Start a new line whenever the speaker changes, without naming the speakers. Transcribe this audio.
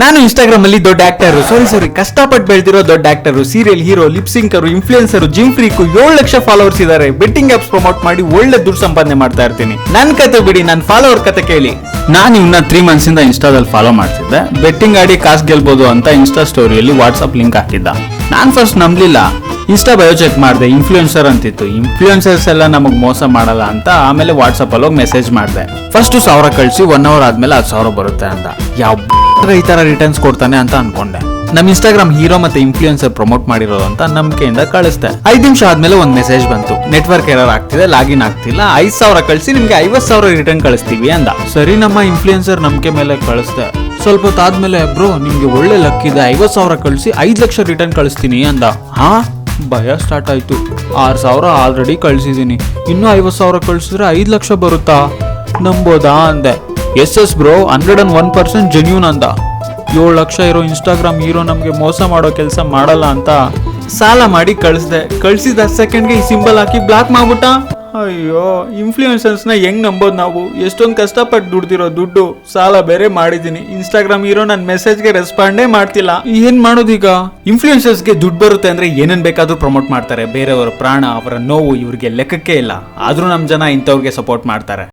ನಾನು ಇನ್ಸ್ಟಾಗ್ರಾಮ್ ಅಲ್ಲಿ ದೊಡ್ಡ ಆಕ್ಟರ್ ಸಾರಿ ಸಾರಿ ಕಷ್ಟಪಟ್ಟು ಬೆಳೆದಿರೋ ದೊಡ್ಡ actor serial hero lip-syncer influencer gym freak ಏಳು ಲಕ್ಷ ಫಾಲೋವರ್ಸ್ ಇದ್ದಾರೆ ಬೆಟ್ಟಿಂಗ್ ಆಪ್ಸ್ ಪ್ರಮೋಟ್ ಮಾಡಿ ಒಳ್ಳೆ ದುಡ್ಡು ಸಂಪಾದನೆ ಮಾಡ್ತಾ ಇರ್ತೀನಿ. ನನ್ನ ಕತೆ ಬಿಡಿ ನನ್ನ ಫಾಲೋವರ್ ಕತೆ ಕೇಳಿ. ನಾನು ಇವನ್ನ ತ್ರೀ ಮಂತ್ಸ್ ಇಂದ ಇನ್ಸ್ಟಾದಲ್ಲಿ ಫಾಲೋ ಮಾಡ್ತಿದ್ದೆ. ಬೆಟ್ಟಿಂಗ್ ಆಡಿ ಕಾಸ್ ಗೆಲ್ಬೋದು ಅಂತ ಇನ್ಸ್ಟಾ ಸ್ಟೋರಿಯಲ್ಲಿ ವಾಟ್ಸ್ಆಪ್ ಲಿಂಕ್ ಹಾಕಿದ್ದ. ನಾನ್ ಫಸ್ಟ್ ನಂಬಲಿಲ್ಲ. ಇನ್ಸ್ಟಾ ಬಯೋ ಚೆಕ್ ಮಾಡಿದೆ. ಇನ್ಫ್ಲೂಯೆನ್ಸರ್ ಅಂತಿತ್ತು. ಇನ್ಫ್ಲೂಯೆನ್ಸರ್ಸ್ ಎಲ್ಲ ನಮಗ್ ಮೋಸ ಮಾಡಲ್ಲ ಅಂತ ಆಮೇಲೆ ವಾಟ್ಸಪ್ ಅಲ್ಲಿ ಹೋಗಿ ಮೆಸೇಜ್ ಮಾಡಿದೆ. ಫಸ್ಟ್ ಸಾವಿರ ಕಳಿಸಿ ಒನ್ ಅವರ್ ಆದ್ಮೇಲೆ ಹತ್ತು ಸಾವಿರ ಬರುತ್ತೆ ಅಂತ ಯಾವ ಈ ತರ ರಿಟರ್ನ್ಸ್ ಕೊಡ್ತಾನೆ ಅಂತ ಅನ್ಕೊಂಡೆ. ನಮ್ ಇನ್ಸ್ಟಾಗ್ರಾಮ್ ಹೀರೋ ಮತ್ತೆ ಇನ್ಫ್ಲೂಯೆನ್ಸರ್ ಪ್ರಮೋಟ್ ಮಾಡಿರೋದು ಅಂತ ನಂಬಿಕೆಯಿಂದ ಕಳಿಸ್ತೆ ಐದ್ ನಿಮಿಷ ಆದ್ಮೇಲೆ ಒಂದ್ ಮೆಸೇಜ್ ಬಂತು. ನೆಟ್ವರ್ಕ್ ಎರರ್ ಆಗ್ತಿದೆ ಲಾಗಿನ್ ಆಗ್ತಿಲ್ಲ. ಐದ್ ಸಾವಿರ ಕಳಿಸಿ ನಿಮ್ಗೆ ಐವತ್ ಸಾವಿರ ರಿಟರ್ನ್ ಕಳಿಸ್ತೀವಿ ಅಂದ. ಸರಿ, ನಮ್ಮ ಇನ್ಫ್ಲೂಯೆನ್ಸರ್ ನಂಬಿಕೆ ಮೇಲೆ ಕಳಿಸ್ದೆ. ಸ್ವಲ್ಪ ಹೊತ್ತಾದ್ಮೇಲೆ ಬ್ರೋ, ನಿಮ್ಗೆ ಒಳ್ಳೆ ಲಕ್ ಇದೆ. ಐವತ್ ಸಾವಿರ ಕಳಿಸಿ ಐದ್ ಲಕ್ಷ ರಿಟರ್ನ್ ಕಳಿಸ್ತೀನಿ ಅಂದ. ಹಾ? ಭಯ ಸ್ಟಾರ್ಟ್ ಆಯ್ತು. ಆರು ಸಾವಿರ ಆಲ್ರೆಡಿ ಕಳ್ಸಿದೀನಿ. ಇನ್ನೂ ಐವತ್ತು ಸಾವಿರ ಕಳ್ಸಿದ್ರೆ ಐದು ಲಕ್ಷ ಬರುತ್ತಾ? ನಂಬೋದಾ? ಅಂದೆ. Yes yes bro hundred and one percent genuine ಅಂದ ಏಳು ಲಕ್ಷ ಇರೋ ಇನ್ಸ್ಟಾಗ್ರಾಮ್ ಹೀರೋ ನಮಗೆ ಮೋಸ ಮಾಡೋ ಕೆಲಸ ಮಾಡಲ್ಲ ಅಂತ ಸಾಲ ಮಾಡಿ ಕಳಿಸ್ದೆ. ಕಳಿಸಿದ ಸೆಕೆಂಡ್ಗೆ ಈ ಸಿಂಬಲ್ ಹಾಕಿ ಬ್ಲಾಕ್ ಮಾಡ್ಬಿಟ್ಟ. ಅಯ್ಯೋ ಇನ್ಫ್ಲೂಯೆನ್ಸರ್ಸ್ನ ಹೆಂಗ್ ನಂಬೋದು ನಾವು? ಎಷ್ಟೊಂದು ಕಷ್ಟಪಟ್ಟು ದುಡ್ದಿರೋ ದುಡ್ಡು ಸಾಲ ಬೇರೆ ಮಾಡಿದ್ದೀನಿ. ಇನ್ಸ್ಟಾಗ್ರಾಮ್ ಹೀರೋ ನನ್ನ ಮೆಸೇಜ್ಗೆ ರೆಸ್ಪಾಂಡೇ ಮಾಡ್ತಿಲ್ಲ. ಏನ್ ಮಾಡೋದೀಗ ಇನ್ಫ್ಲೂಯೆನ್ಸರ್ಸ್ಗೆ ದುಡ್ಡು ಬರುತ್ತೆ ಅಂದ್ರೆ ಏನೇನ್ ಬೇಕಾದ್ರೂ ಪ್ರಮೋಟ್ ಮಾಡ್ತಾರೆ. ಬೇರೆಯವರ ಪ್ರಾಣ, ಅವರ ನೋವು ಇವ್ರಿಗೆ ಲೆಕ್ಕಕ್ಕೆ ಇಲ್ಲ. ಆದ್ರೂ ನಮ್ಮ ಜನ ಇಂಥವ್ರಿಗೆ ಸಪೋರ್ಟ್ ಮಾಡ್ತಾರೆ.